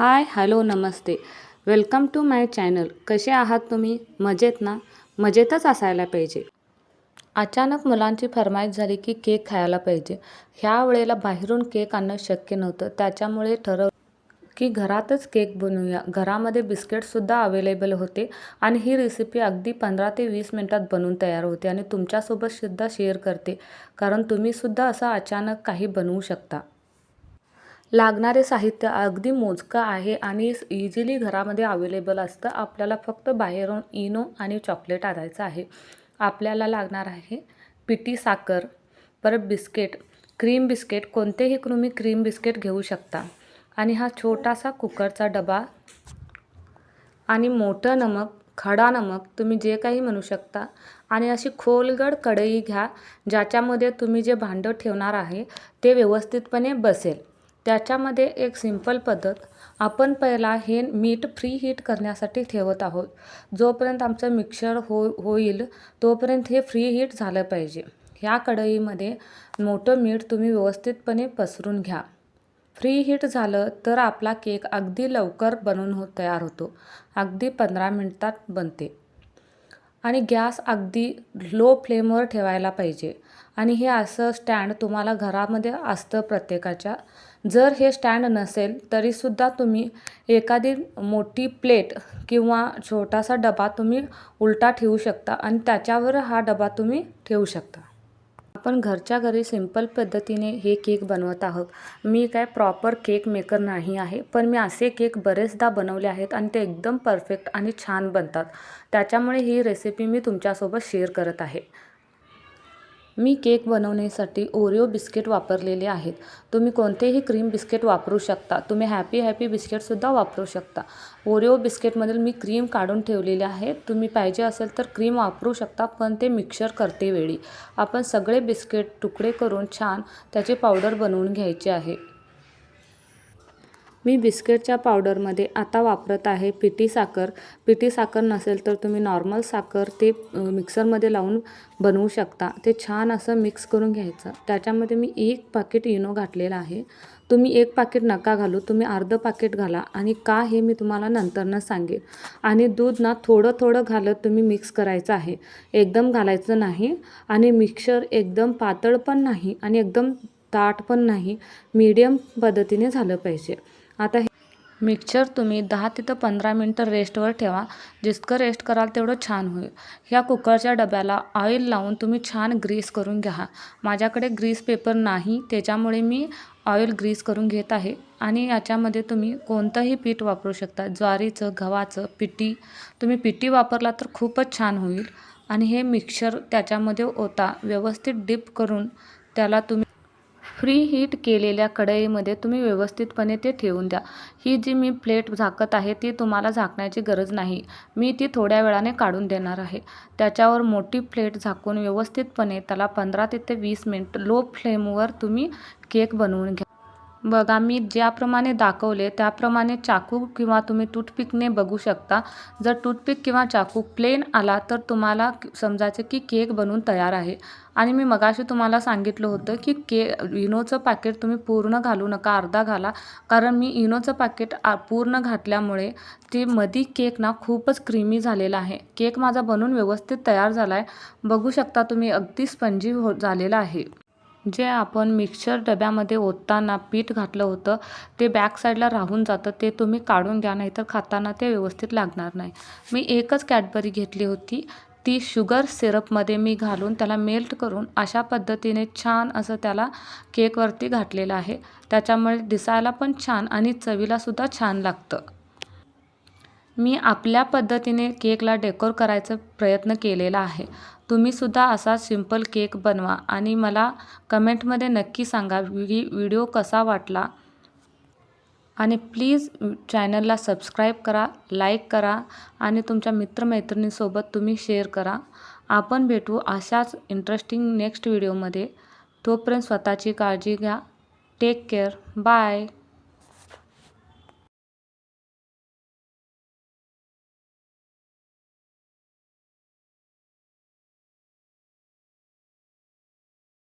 High hello Namaste. Welcome to my channel. कसे आहात तुम्ही? मजेत ना? मजेतच असायला पाहिजे. अचानक मुलांची फरमाईश झाली की केक खायला पाहिजे. ह्या वेळेला बाहेरून केक आणणं शक्य नव्हतं. त्याच्यामुळे ठरव की घरातच केक बनवूया. घरामध्ये बिस्किटसुद्धा अवेलेबल होते आणि ही रेसिपी अगदी पंधरा ते वीस मिनटात बनवून तयार होते आणि तुमच्यासोबतसुद्धा शेअर करते. कारण तुम्हीसुद्धा असं अचानक काही बनवू शकता. लागणारे साहित्य अगदी मोजकं आहे आणि इझिली घरामध्ये अवेलेबल असतं. आपल्याला फक्त बाहेरून इनो आणि चॉकलेट आणायचं आहे. आपल्याला लागणार आहे पिटी साखर परत बिस्किट क्रीम बिस्किट कोणतेही तुम्ही क्रीम बिस्किट घेऊ शकता. आणि हा छोटासा कुकरचा डबा आणि मोठं नमक खडा नमक तुम्ही जे काही म्हणू शकता. आणि अशी खोलगड कढई घ्या ज्याच्यामध्ये तुम्ही जे भांडं ठेवणार आहे ते व्यवस्थितपणे बसेल. त्याच्यामध्ये एक सिंपल पद्धत आपण पहिला हे मीठ फ्री हीट करण्यासाठी ठेवत आहोत. जोपर्यंत आमचं मिक्सर हो होईल तोपर्यंत हे फ्री हीट झालं पाहिजे. ह्या कढईमध्ये मोठं मीठ तुम्ही व्यवस्थितपणे पसरून घ्या. फ्री हीट झालं तर आपला केक अगदी लवकर बनवून हो तयार होतो. अगदी पंधरा मिनटात बनते. आणि गॅस अगदी लो फ्लेमवर ठेवायला पाहिजे. आणि हे असं स्टँड तुम्हाला घरामध्ये असतं प्रत्येकाच्या. जर हे स्टँड नसेल तरीसुद्धा तुम्ही एखादी मोठी प्लेट किंवा छोटासा डबा तुम्ही उलटा ठेवू शकता आणि त्याच्यावर हा डबा तुम्ही ठेवू शकता. आपण घरच्या घरी सिंपल पद्धतीने हे केक बनवत आहोत. मी काय प्रॉपर केक मेकर नाही आहे पण मी असे केक बरेचदा बनवले आहेत आणि ते एकदम परफेक्ट आणि छान बनतात. त्याच्यामुळे ही रेसिपी मी तुमच्यासोबत शेअर करत आहे. मी केक बनवण्यासाठी ओरिओ बिस्किट वापरलेले आहेत. तुम्ही कोणतेही क्रीम बिस्किट वापरू शकता. तुम्ही हॅपी हॅपी बिस्किटसुद्धा वापरू शकता. ओरिओ बिस्किटमधील मी क्रीम काढून ठेवलेले आहे. तुम्ही पाहिजे असेल तर क्रीम वापरू शकता पण ते मिक्सर करते वेळी. आपण सगळे बिस्किट तुकडे करून छान त्याची पावडर बनवून घ्यायची आहे. मी बिस्किटच्या पावडरमध्ये आता वापरत आहे पिठी साखर. पिठी साखर नसेल तर तुम्ही नॉर्मल साखर ते मिक्सरमध्ये लावून बनवू शकता. ते छान असं मिक्स करून घ्यायचं. त्याच्यामध्ये मी एक पाकिट इनो घातलेलं आहे. तुम्ही एक पाकिट नका घालू. तुम्ही अर्धं पाकिट घाला आणि का हे मी तुम्हाला नंतरनं सांगेन. आणि दूध ना थोडं थोडं घालत तुम्ही मिक्स करायचं आहे. एकदम घालायचं नाही आणि मिक्सर एकदम पातळ पण नाही आणि एकदम ताट पण नाही. मीडियम पद्धतीने झालं पाहिजे. आता हे मिक्सर तुम्ही दहा तिथं पंधरा मिनटं रेस्टवर ठेवा. जितकं रेस्ट कराल तेवढं छान होईल. ह्या कुकरच्या डब्याला ऑइल लावून तुम्ही छान ग्रीस करून घ्या. माझ्याकडे ग्रीस पेपर नाही त्याच्यामुळे मी ऑइल ग्रीस करून घेत आहे. आणि याच्यामध्ये तुम्ही कोणतंही पीठ वापरू शकता. ज्वारीचं गव्हाचं पिटी तुम्ही पिटी वापरला तर खूपच छान होईल. आणि हे मिक्सर त्याच्यामध्ये ओता व्यवस्थित डिप करून त्याला तुम्ही फ्री हीट केलेल्या कढईमध्ये तुम्ही व्यवस्थितपणे ते ठेवून द्या. ही जी मी प्लेट झाकत आहे ती तुम्हाला झाकण्याची गरज नाही. मी ती थोड्या वेळाने काढून देणार आहे. त्याच्यावर मोठी प्लेट झाकून व्यवस्थितपणे त्याला पंधरा ते वीस मिनिट लो फ्लेमवर तुम्ही केक बनवून घ्या. बघा मी ज्याप्रमाणे दाखवले त्याप्रमाणे चाकू किंवा तुम्ही टूथपिकने बघू शकता. जर टूथपिक किंवा चाकू प्लेन आला तर तुम्हाला समजायचं की केक बनवून तयार आहे. आणि मी मगाशी तुम्हाला सांगितलं होतं की के इनोचं पॅकेट तुम्ही पूर्ण घालू नका अर्धा घाला. कारण मी इनोचं पॅकेट पूर्ण घातल्यामुळे ते मधी केक ना खूपच क्रीमी झालेला आहे. केक माझा बनून व्यवस्थित तयार झाला आहे बघू शकता तुम्ही अगदी स्पंजी हो झालेला आहे. जे आपण मिक्सर डब्यामध्ये ओतताना पीठ घातलं होतं ते बॅक साईडला राहून जातं ते तुम्ही काढून घ्या नाहीतर खाताना ते व्यवस्थित लागणार नाही. मी एकच कॅडबरी घेतली होती. ती शुगर सिरपमध्ये मी घालून त्याला मेल्ट करून अशा पद्धतीने छान असं त्याला केकवरती घातलेलं आहे. त्याच्यामुळे दिसायला पण छान आणि चवीलासुद्धा छान लागतं. मी आपल्या पद्धतीने केकला डेकोर करायचा प्रयत्न केलेला आहे. तुम्हीसुद्धा असा सिंपल केक बनवा आणि मला कमेंटमध्ये नक्की सांगा व्हिडी व्हिडिओ कसा वाटला. आणि प्लीज चॅनलला सबस्क्राईब करा लाईक करा आणि तुमच्या मित्रमैत्रिणींसोबत तुम्ही शेअर करा. आपण भेटू अशाच इंटरेस्टिंग नेक्स्ट व्हिडिओमध्ये. तोपर्यंत स्वतःची काळजी घ्या. Take care. बाय.